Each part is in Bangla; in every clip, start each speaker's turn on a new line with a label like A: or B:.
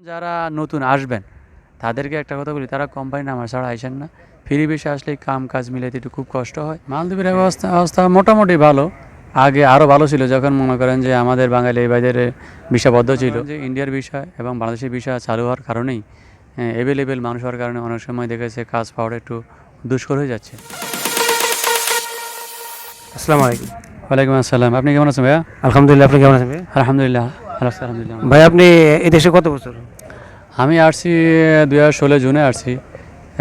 A: যারা নতুন আসবেন তাদেরকে একটা কথা বলি তারা কোম্পানি নামা ছাড়া আইসেন না। ফ্রি বেশি আসলে কাম কাজ মিলাইতে একটু খুব কষ্ট হয়। মালদ্বীপের অবস্থা অবস্থা মোটামুটি ভালো। আগে আরও ভালো ছিল যখন মনে করেন যে আমাদের বাঙালি এই বাজারে বিষয়বদ্ধ ছিল। যে ইন্ডিয়ার বিষয় এবং বাংলাদেশের বিষয় চালু হওয়ার কারণেই অ্যাভেলেবেল মানুষ হওয়ার কারণে অনেক সময় দেখেছে কাজ পাওয়াটা একটু দুষ্কর হয়ে যাচ্ছে।
B: আসসালামু আলাইকুম।
A: ওয়ালাইকুম আসসালাম। আপনি কেমন আছেন ভাইয়া?
B: আলহামদুলিল্লাহ আপনি কেমন আছেন
A: আলহামদুলিল্লাহ।
B: ভাই আপনি এই দেশে কত বছর?
A: আমি আসছি দুই হাজার ষোলো জুনে আসছি।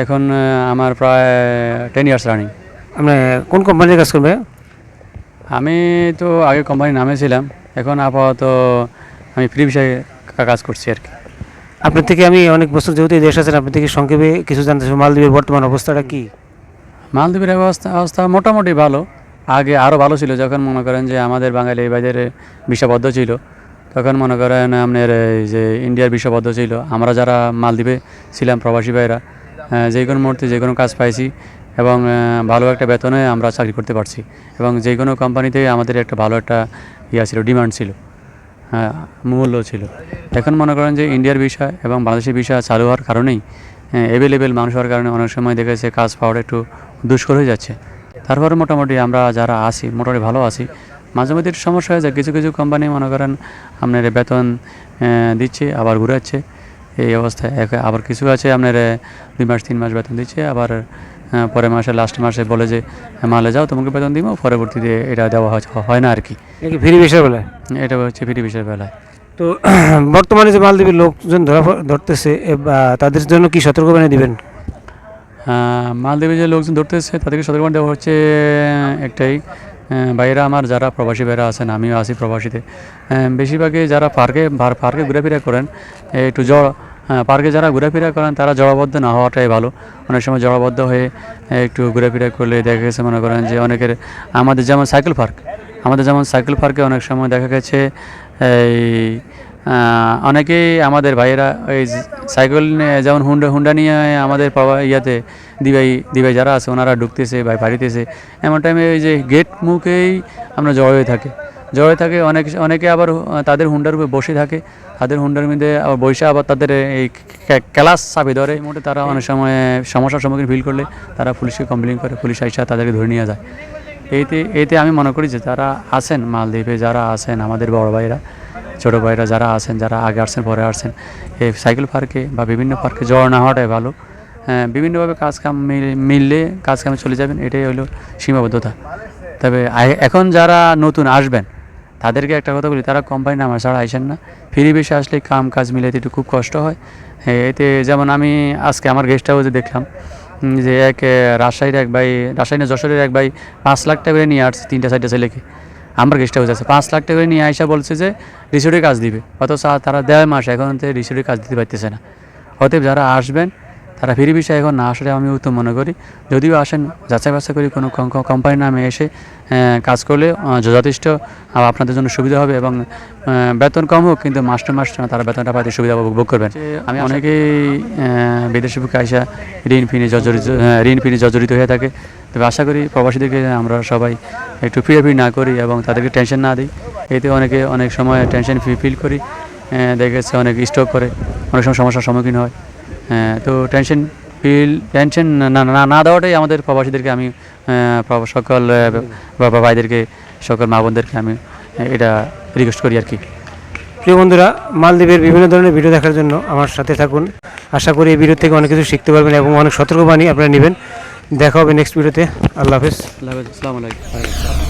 A: এখন আমার প্রায় টেন ইয়ার্স রানিং
B: আপনি কোন কোম্পানির কাজ করবে
A: আমি তো আগে কোম্পানি নামে ছিলাম। এখন আপাতত আমি ফ্রি বিষয়ে কাজ করছি আর কি।
B: আপনার থেকে আমি অনেক বছর যেহেতু এই দেশ আছেন আপনার থেকে সংক্ষেপে কিছু জানতে চাই। মালদ্বীপের বর্তমান অবস্থাটা কি?
A: মালদ্বীপের অবস্থা অবস্থা মোটামুটি ভালো। আগে আরও ভালো ছিল যখন মনে করেন যে আমাদের বাঙালি এই বাজারে বিষয়বদ্ধ ছিল। তখন মনে করেন আপনার এই যে ইন্ডিয়ার বিষয়বদ্ধ ছিল, আমরা যারা মালদ্বীপে ছিলাম প্রবাসী ভাইরা যে কোনো মুহূর্তে যে কোনো কাজ পাইছি এবং ভালো একটা বেতনে আমরা চাকরি করতে পারছি এবং যে কোনো কোম্পানিতে আমাদের একটা ভালো একটা ইয়া ছিল, ডিমান্ড ছিল হ্যাঁ মূল্য ছিল। এখন মনে করেন যে ইন্ডিয়ার বিষয় এবং বাংলাদেশের বিষয় চালু হওয়ার কারণেই অ্যাভেলেবেল মানুষ হওয়ার কারণে অনেক সময় দেখেছে কাজ পাওয়াটা একটু দুষ্কর হয়ে যাচ্ছে। তারপরে মোটামুটি আমরা যারা আছি, মোটামুটি ভালো আছি মাঝে একটু সমস্যা হয়ে যায়। কিছু কিছু কোম্পানি মনে করেন আপনার বেতন দিচ্ছে আবার ঘুরাচ্ছে। এই অবস্থায় এক- আবার কিছু আছে আপনার দুই মাস তিন মাস বেতন দিচ্ছে আবার পরের মাসে লাস্ট মাসে বলে যে মালে যাও তোমাকে বেতন দিব। পরবর্তীতে এটা দেওয়া হয়- না আর কি
B: ফ্রি বিষয় বলে?
A: এটা হচ্ছে ফ্রি বিষয়ের বেলায়
B: তো বর্তমানে যে মালদ্বীপের লোকজন ধরা ধরতেছে তাদের জন্য কি সতর্কবাণী দিবেন?
A: মালদ্বীপে যে লোকজন ধরতেছে তাদেরকে সতর্কবাণী দেওয়া হচ্ছে একটাই। বাইরে আমার যারা প্রবাসী বাইরা আছেন আমিও আছি প্রবাসীতে। বেশিরভাগই যারা পার্কে পার্কে ঘোরাফেরা করেন একটু জড় হ্যাঁ, পার্কে যারা ঘোরাফেরা করেন তারা জড়াবদ্ধ না হওয়াটাই ভালো। অনেক সময় জড়াবদ্ধ হয়ে একটু ঘোরাফেরা করলে দেখা গেছে মনে করেন যে অনেকের আমাদের যেমন সাইকেল পার্ক আমাদের যেমন সাইকেল পার্কে অনেক সময় দেখা গেছে এই অনেকেই আমাদের ভাইয়েরা ওই সাইকেল নিয়ে যেমন হুন্ডা হুন্ডা নিয়ে আমাদের পাওয়া ইয়াতে দিবাই দিবাই যারা আছে, ওনারা ঢুকতেছে বা বাড়িতেছে এমন টাইমে ওই যে গেট মুখেই আমরা জড় হয়ে থাকে। জড় হয়ে থাকে, অনেক, অনেকে আবার তাদের হুন্ডার উপরে বসে থাকে। তাদের হুন্ডার মধ্যে আবার বসে আবার তাদের এই ক্লাস চাপে ধরে। মুহূর্তে তারা অনেক সময় সমস্যার সম্মুখীন ফিল করলে তারা পুলিশকে কমপ্লেন করে, পুলিশ আইসা তাদেরকে ধরে নিয়ে যায়। এইতে এতে আমি মনে করি যে যারা আছেন, মালদ্বীপে যারা আছেন, আমাদের বড় ভাইরা ছোটো ভাইরা যারা আছেন যারা আগে আসছেন পরে আসছেন এই সাইকেল পার্কে বা বিভিন্ন পার্কে জড় না হওয়াটাই ভালো। হ্যাঁ, বিভিন্নভাবে কাজ কাম মিল- মিললে কাজ কামে চলে যাবেন এটাই হলো সীমাবদ্ধতা। তবে এখন যারা নতুন আসবেন তাদেরকে একটা কথা বলি তারা কোম্পানি নামা ছাড়া আইসেন না। ফ্রি বেশি আসলে কাম কাজ মিলাইতে একটু খুব কষ্ট হয়। হ্যাঁ, এতে যেমন আমি আজকে আমার গেস্ট হাউসে দেখলাম যে এক রাজশাহীর এক ভাই রাজশাহীর যশোরের এক ভাই পাঁচ লাখ টাকা নিয়ে আসছে তিনটা চারটা ছেলেকে। আমার গেস্ট হাউস আছে পাঁচ লাখ টাকা নিয়ে আসা বলছে যে, রিসোর্টে কাজ দিবে। অথচ তারা দেড় মাস এখন রিসোর্টে কাজ দিতে পারতেছে না। অতএব যারা আসবেন তারা ফ্রি বিষয়ে এখন না আসলে আমি উত্তম মনে করি। যদিও আসেন যাচাই বাছাই করি কোনো কোম্পানির নামে এসে কাজ করলে যথেষ্ট আপনাদের জন্য সুবিধা হবে এবং বেতন কম হোক কিন্তু মাস্টার মাস তারা বেতনটা পাইতে সুবিধা উপভোগ করবেন। আমি অনেকেই বিদেশি বুকে আইসা ঋণ ফিনে জর্জরিত ঋণ ফিনে জর্জরিত হয়ে থাকে। তবে আশা করি প্রবাসীদেরকে আমরা সবাই একটু ফ্রি ফ্রি না করি এবং তাদেরকে টেনশন না দিই। এতে অনেকে অনেক সময় টেনশন ফিল করি। দেখেছে অনেক স্ট্রোক করে অনেক সময় সমস্যার সম্মুখীন হ্যাঁ, তো টেনশন ফিল টেনশন না না না দেওয়াটাই আমাদের প্রবাসীদেরকে আমি সকল বাবা ভাইদেরকে সকল মা বোনদেরকে আমি এটা রিকোয়েস্ট করি আর কি।
B: প্রিয় বন্ধুরা মালদ্বীপের বিভিন্ন ধরনের ভিডিও দেখার জন্য আমার সাথে থাকুন। আশা করি এই ভিডিও থেকে অনেক কিছু শিখতে পারবেন এবং অনেক সতর্কবাণী আপনারা নেবেন। দেখা হবে নেক্সট ভিডিওতে আল্লাহ হাফেজ।
A: আল্লাহ হাফেজ, আসসালামু আলাইকুম।